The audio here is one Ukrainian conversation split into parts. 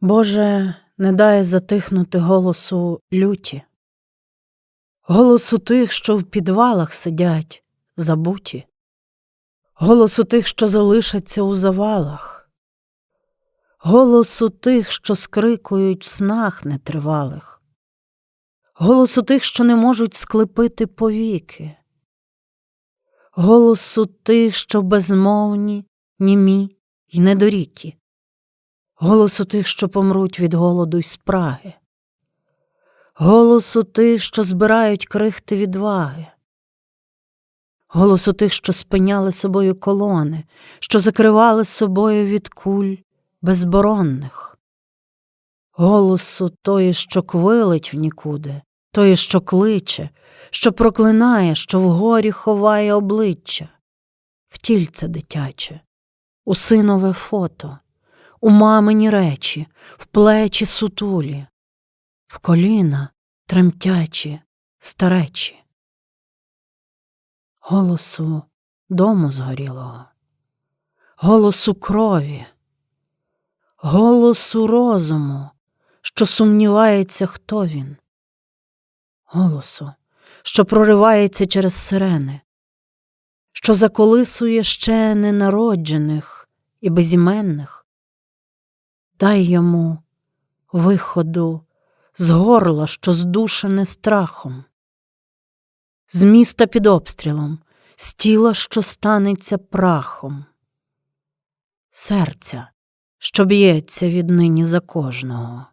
Боже, не дай затихнути голосу люті, голосу тих, що в підвалах сидять, забуті, голосу тих, що залишаться у завалах, голосу тих, що скрикують в снах нетривалих, голосу тих, що не можуть склепити повіки, голосу тих, що безмовні, німі й недорікі голосу тих, що помруть від голоду й спраги, голосу тих, що збирають крихти відваги, голосу тих, що спиняли собою колони, що закривали собою від куль безборонних, голосу тої, що квилить в нікуди, тої, що кличе, що проклинає, що вгорі ховає обличчя, в тільце дитяче, у синове фото у мамині речі, в плечі сутулі, в коліна тремтячі, старечі, голосу дому згорілого, голосу крові, голосу розуму, що сумнівається, хто він, голосу, що проривається через сирени, що заколисує ще ненароджених і безіменних. Дай йому виходу з горла, що здушене страхом, з міста під обстрілом, з тіла, що станеться прахом, серця, що б'ється віднині за кожного.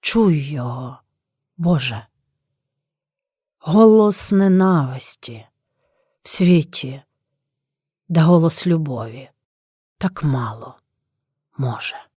Чуй його, Боже, голос ненависті в світі, де голос любові так мало може.